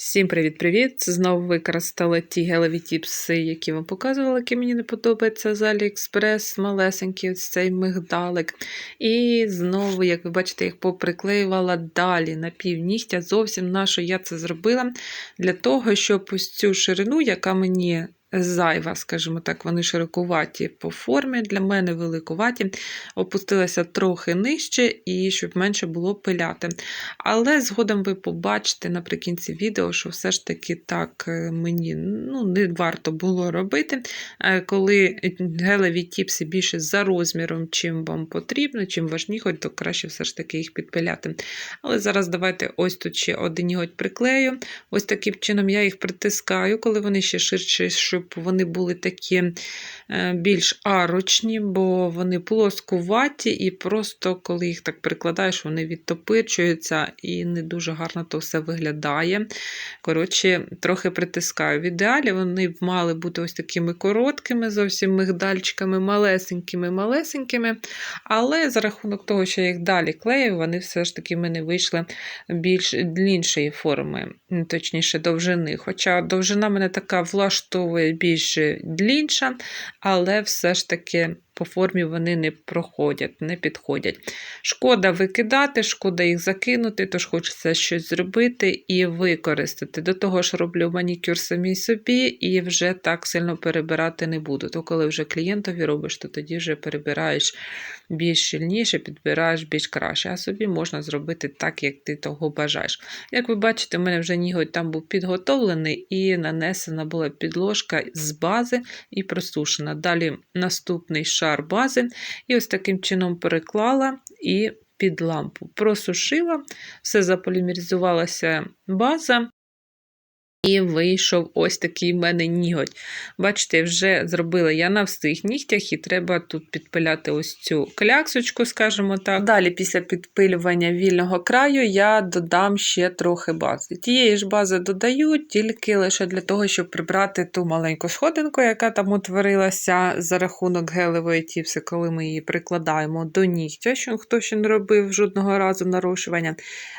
Всім привіт-привіт! Знову використала ті гелеві тіпси, які вам показувала, які мені не подобаються з Аліекспрес, малесенький ось цей мигдалик. І знову, як ви бачите, їх поприклеювала далі на півнігтя. Зовсім на що я це зробила для того, щоб ось цю ширину, яка мені зайва, скажімо так, вони широкуваті по формі, для мене великуваті, опустилася трохи нижче і щоб менше було пиляти. Але згодом ви побачите наприкінці відео, що все ж таки так е, мені ну, не варто було робити. Е, Коли гелеві тіпси більше за розміром, чим вам потрібно, чим ваш ніготь, то краще все ж таки їх підпиляти. Але зараз давайте ось тут ще один ніготь приклею. Ось таким чином я їх притискаю, коли вони ще ширші, щоб вони були такі е, більш арочні, бо вони плоскуваті, і просто коли їх так прикладаєш, вони відтопичуються і не дуже гарно то все виглядає. Коротше, трохи притискаю. В ідеалі вони б мали бути ось такими короткими, зовсім мигдальчиками, малесенькими-малесенькими. Але за рахунок того, що я їх далі клею, вони все ж таки в мене вийшли більш іншої форми, точніше, довжини. Хоча довжина мене така влаштовує більш длінша, але все ж таки по формі вони не проходять, не підходять. Шкода викидати, шкода їх закинути, тож хочеться щось зробити і використати. До того ж, роблю манікюр самій собі і вже так сильно перебирати не буду. То коли вже клієнтові робиш, то тоді вже перебираєш більш щільніше, підбираєш більш краще. А собі можна зробити так, як ти того бажаєш. Як ви бачите, у мене вже ніготь там був підготовлений і нанесена була підложка з бази і просушена. Далі наступний шар бази, і ось таким чином переклала і під лампу. Просушила, все заполімеризувалася база. І вийшов ось такий в мене ніготь. Бачите, вже зробила я на всіх нігтях, і треба тут підпиляти ось цю кляксочку, скажімо так. Далі, після підпилювання вільного краю, я додам ще трохи бази. Тієї ж бази додаю, тільки лише для того, щоб прибрати ту маленьку сходинку, яка там утворилася за рахунок гелевої тіпси, коли ми її прикладаємо до нігтя, що хто ще не робив жодного разу нарушування.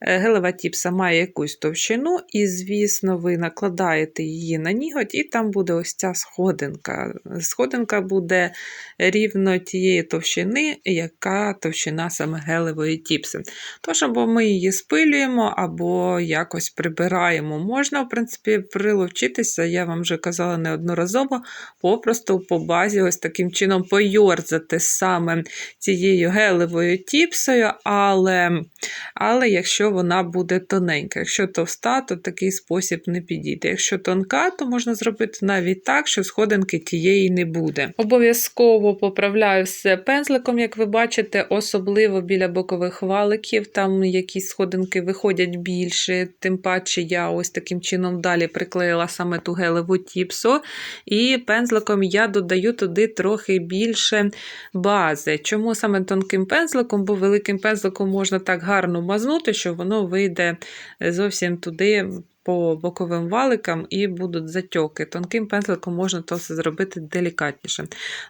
Е, гелева тіпса має якусь товщину, і, звісно, ви накладаєте її на ніготь, і там буде ось ця сходинка. Сходинка буде рівно тієї товщини, яка товщина саме гелевої тіпси. Тож, або ми її спилюємо, або якось прибираємо. Можна, в принципі, приловчитися, я вам вже казала неодноразово, попросту по базі, ось таким чином пойорзати саме цією гелевою тіпсою, але, але якщо вона буде тоненька, якщо товста, то такий спосіб не підійде підійде. Якщо тонка, то можна зробити навіть так, що сходинки тієї не буде. Обов'язково поправляю все пензликом, як ви бачите, особливо біля бокових валиків, там якісь сходинки виходять більше, тим паче я ось таким чином далі приклеїла саме ту гелеву тіпсу, і пензликом я додаю туди трохи більше бази. Чому саме тонким пензликом, бо великим пензликом можна так гарно мазнути, що воно вийде зовсім туди по боковим валикам і будуть затьоки. Тонким пензликом можна то все зробити делікатніше.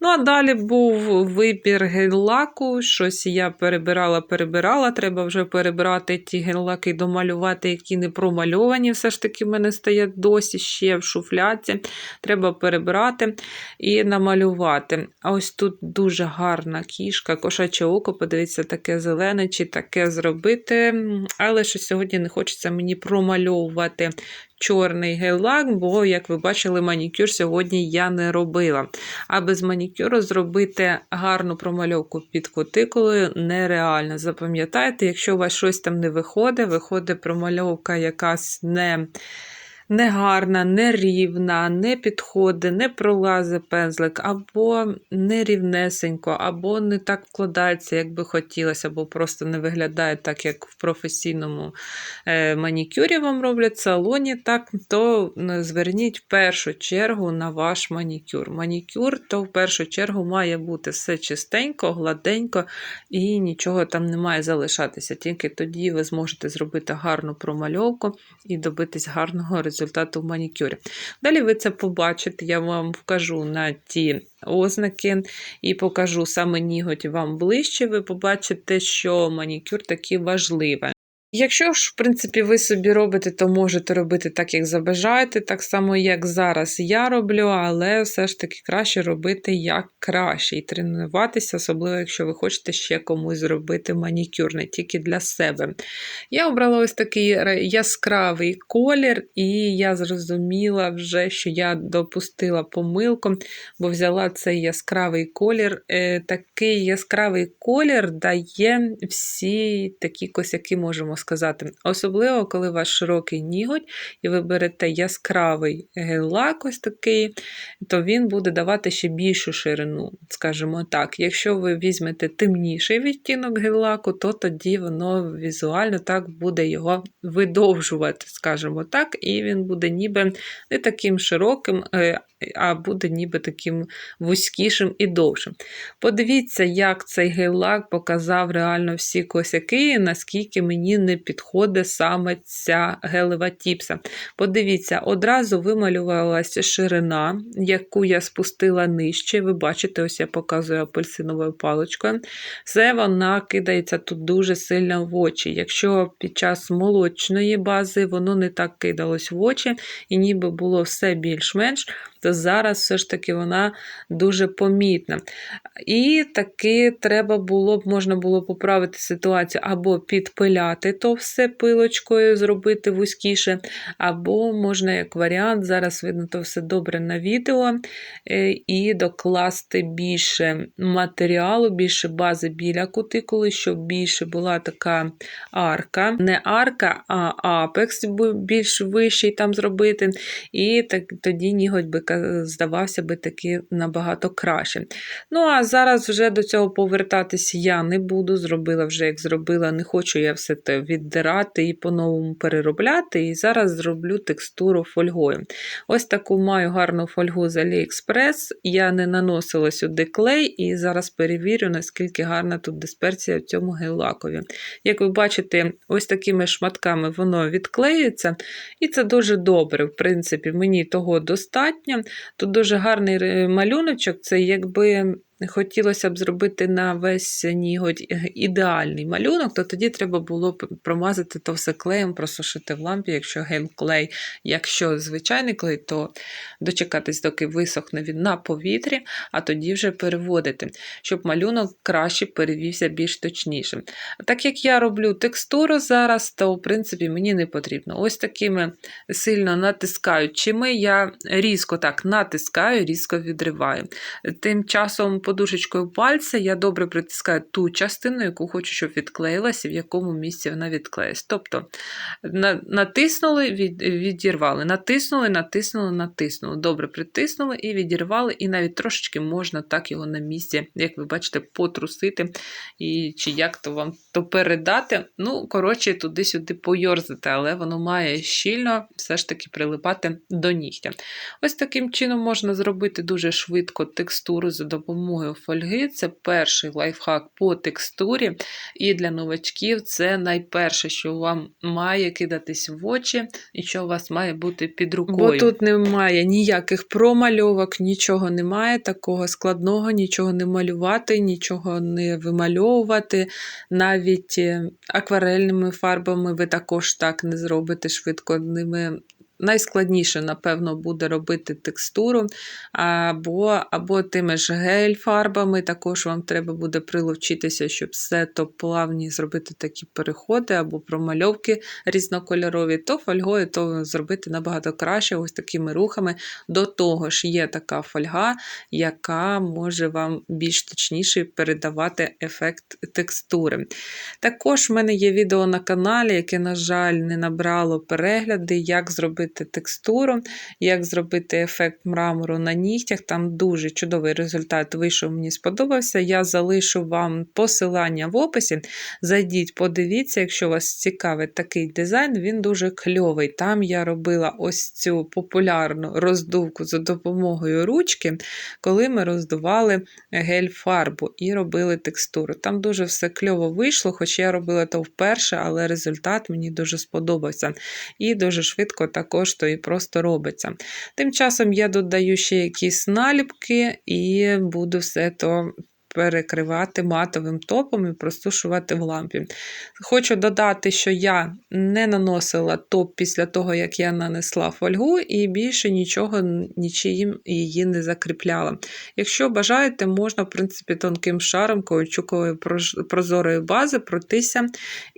Ну, а далі був вибір гель-лаку. Щось я перебирала-перебирала. Треба вже перебирати ті гель-лаки домалювати, які не промальовані. Все ж таки, в мене стоять досі ще в шуфляці. Треба перебирати і намалювати. А ось тут дуже гарна кішка, кошаче око, подивіться, таке зелене, чи таке зробити. Але що сьогодні не хочеться мені промальовувати обрати чорний гель-лак, бо, як ви бачили, манікюр сьогодні я не робила. А без манікюру зробити гарну промальовку під кутикулою нереально. Запам'ятайте, якщо у вас щось там не виходить, виходить промальовка якась не негарна, нерівна, не підходить, не пролазить пензлик, або нерівнесенько, або не так вкладається, як би хотілося, або просто не виглядає так, як в професійному е, манікюрі вам роблять в салоні, так, то зверніть в першу чергу на ваш манікюр. Манікюр, то в першу чергу має бути все чистенько, гладенько і нічого там не має залишатися. Тільки тоді ви зможете зробити гарну промальовку і добитись гарного результату результату в манікюрі. Далі ви це побачите, я вам вкажу на ті ознаки і покажу саме ніготь вам ближче. Ви побачите, що манікюр такий важливий. Якщо ж, в принципі, ви собі робите, то можете робити так, як забажаєте, так само, як зараз я роблю, але все ж таки краще робити як краще і тренуватися, особливо, якщо ви хочете ще комусь зробити манікюр, не тільки для себе. Я обрала ось такий яскравий колір, і я зрозуміла вже, що я допустила помилку, бо взяла цей яскравий колір. Е, Такий яскравий колір дає всі такі косяки, можемо сказати. Особливо, коли у вас широкий ніготь, і ви берете яскравий гель-лак ось такий, то він буде давати ще більшу ширину, скажімо так. Якщо ви візьмете темніший відтінок гель-лаку, то тоді воно візуально так буде його видовжувати, скажімо так, і він буде ніби не таким широким, е, а буде ніби таким вузькішим і довшим. Подивіться, як цей гель-лак показав реально всі косяки, наскільки мені не підходить саме ця гелева тіпса. Подивіться, одразу вималювалася ширина, яку я спустила нижче. Ви бачите, ось я показую апельсиновою паличкою. Все вона кидається тут дуже сильно в очі. Якщо під час молочної бази воно не так кидалось в очі, і ніби було все більш-менш, то зараз все ж таки вона дуже помітна. І таки треба було б, можна було поправити ситуацію або підпиляти то все пилочкою, зробити вузькіше, або можна, як варіант, зараз видно то все добре на відео, е, і докласти більше матеріалу, більше бази біля кутикули, щоб більше була така арка. Не арка, а апекс більш вищий там зробити. І так, тоді ніготь би ка- здавався би таки набагато краще. Ну, а зараз вже до цього повертатись я не буду. Зробила вже, як зробила, не хочу я все те віддирати і по-новому переробляти. І зараз зроблю текстуру фольгою. Ось таку маю гарну фольгу з AliExpress. Я не наносила сюди клей, і зараз перевірю, наскільки гарна тут дисперсія в цьому гель-лакові. Як ви бачите, ось такими шматками воно відклеюється, і це дуже добре. В принципі, мені того достатньо. Тут дуже гарний малюночок, це якби. Хотілося б зробити на весь ніготь е, ідеальний малюнок, то тоді треба було б промазати то все клеєм, просушити в лампі, якщо гель-клей. Якщо звичайний клей, то дочекатись, доки висохне він на повітрі, а тоді вже переводити, щоб малюнок краще перевівся більш точніше. Так як я роблю текстуру зараз, то в принципі мені не потрібно. Ось такими сильно натискаючими я різко так натискаю, різко відриваю. Тим часом подушечкою пальця я добре притискаю ту частину, яку хочу, щоб відклеїлася, в якому місці вона відклеїться. Тобто натиснули, від, відірвали, натиснули, натиснули, натиснули. Добре притиснули і відірвали, і навіть трошечки можна так його на місці, як ви бачите, потрусити, і чи як то вам то передати. Ну, коротше, туди-сюди пойорзати, але воно має щільно все ж таки прилипати до нігтя. Ось таким чином можна зробити дуже швидко текстуру за допомогою фольги. Це перший лайфхак по текстурі. І для новачків це найперше, що вам має кидатись в очі, і що у вас має бути під рукою. Бо тут немає ніяких промальовок, нічого немає такого складного, нічого не малювати, нічого не вимальовувати. Навіть е, акварельними фарбами ви також так не зробите швидко ними. Найскладніше, напевно, буде робити текстуру, або, або тими ж гель-фарбами. Також вам треба буде прилучитися, щоб все то плавні зробити такі переходи, або промальовки різнокольорові, то фольгою то зробити набагато краще, ось такими рухами. До того ж, є така фольга, яка може вам більш точніше передавати ефект текстури. Також в мене є відео на каналі, яке, на жаль, не набрало перегляди, як зробити текстуру, як зробити ефект мрамору на нігтях. Там дуже чудовий результат вийшов, мені сподобався. Я залишу вам посилання в описі. Зайдіть, подивіться, якщо вас цікавить такий дизайн, він дуже кльовий. Там я робила ось цю популярну роздувку за допомогою ручки, коли ми роздували гель-фарбу і робили текстуру. Там дуже все кльово вийшло, хоч я робила то вперше, але результат мені дуже сподобався. І дуже швидко також то і просто робиться. Тим часом я додаю ще якісь наліпки і буду все то перекривати матовим топом і простушувати в лампі. Хочу додати, що я не наносила топ після того, як я нанесла фольгу, і більше нічого нічиїм її не закріпляла. Якщо бажаєте, можна, в принципі, тонким шаром каучукової прозорої бази пройтися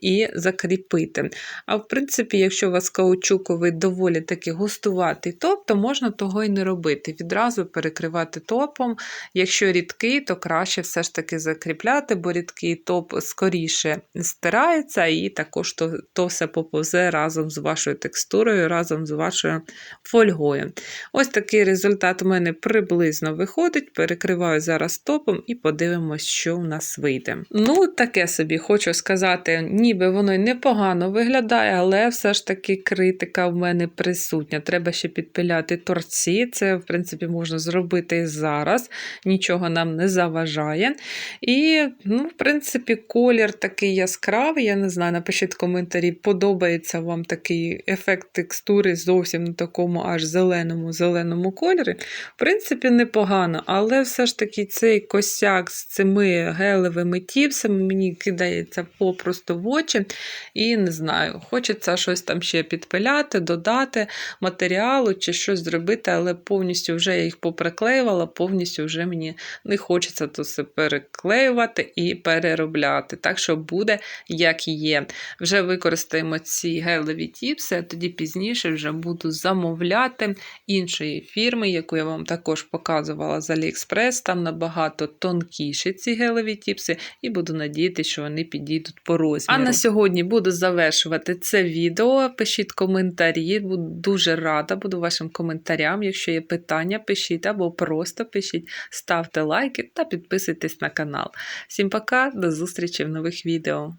і закріпити. А в принципі, якщо у вас каучуковий доволі таки густуватий топ, то можна того й не робити. Відразу перекривати топом. Якщо рідкий, то краще все ж таки закріпляти, бо рідкий топ скоріше стирається, і також то, то все поповзе разом з вашою текстурою, разом з вашою фольгою. Ось такий результат у мене приблизно виходить. Перекриваю зараз топом і подивимось, що у нас вийде. Ну, таке собі хочу сказати, ніби воно й непогано виглядає, але все ж таки критика в мене присутня. Треба ще підпиляти торці. Це, в принципі, можна зробити і зараз, нічого нам не заважає. І, ну, в принципі, колір такий яскравий. Я не знаю, напишіть в коментарі, подобається вам такий ефект текстури зовсім на такому аж зеленому зеленому кольорі. В принципі, непогано, але все ж таки цей косяк з цими гелевими тіпсами мені кидається попросту в очі. І не знаю, хочеться щось там ще підпиляти, додати матеріалу чи щось зробити, але повністю вже я їх поприклеювала, повністю вже мені не хочеться то все переклеювати і переробляти. Так що буде, як є. Вже використаємо ці гелеві тіпси, а тоді пізніше вже буду замовляти іншої фірми, яку я вам також показувала з AliExpress. Там набагато тонкіші ці гелеві тіпси, і буду надіятися, що вони підійдуть по розміру. А на сьогодні буду завершувати це відео. Пишіть коментарі, буду дуже рада, буду вашим коментарям. Якщо є питання, пишіть або просто пишіть, ставте лайки та підписуйтесь на канал. Всім пока, до зустрічі в нових відео.